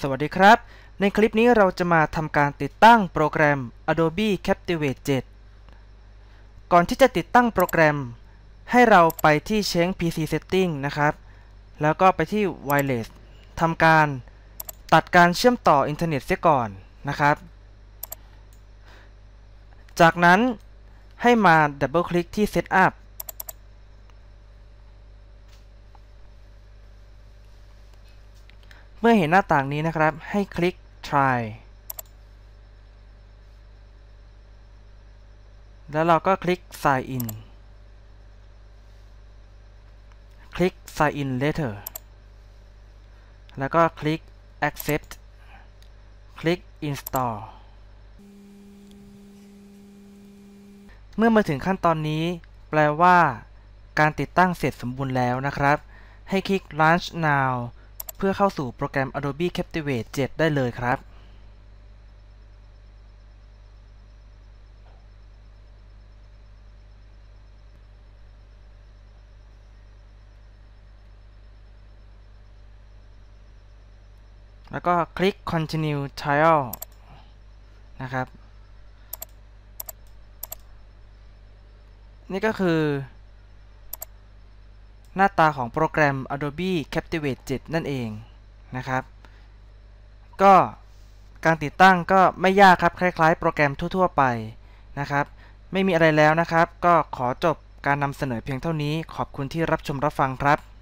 สวัสดีครับ ในคลิปนี้เราจะมาทำการติดตั้งโปรแกรม Adobe Captivate 7 ก่อนที่จะติดตั้งโปรแกรม ให้เราไปที่ Change PC Setting นะครับ แล้วก็ไปที่ Wireless ทำการตัดการเชื่อมต่ออินเทอร์เน็ตเสียก่อนนะครับ จากนั้นให้มาดับเบิลคลิกที่ Setup มื่อเห็นหน้าต่างนี้นะครับ ให้คลิก try แล้วเราก็คลิก sign in คลิก sign in later แล้วก็คลิก accept คลิก install เมื่อมาถึงขั้นตอนนี้ แปลว่า การติดตั้งเสร็จสมบูรณ์แล้วนะครับ ให้คลิก launch now พื่อเข้าสู่โปรแกรม Adobe Captivate 7 ได้เลยครับ แล้วก็คลิก continue trial นะครับ นี่ก็คือ หน้าตาของโปรแกรม Adobe Captivate 7 นั่นเองนะครับ ก็การติดตั้งก็ไม่ยากครับคล้ายๆ โปรแกรมทั่วๆไปนะครับ ไม่มีอะไรแล้วนะครับ ก็ขอจบการนำเสนอเพียงเท่านี้ขอบคุณที่รับชมรับฟังครับ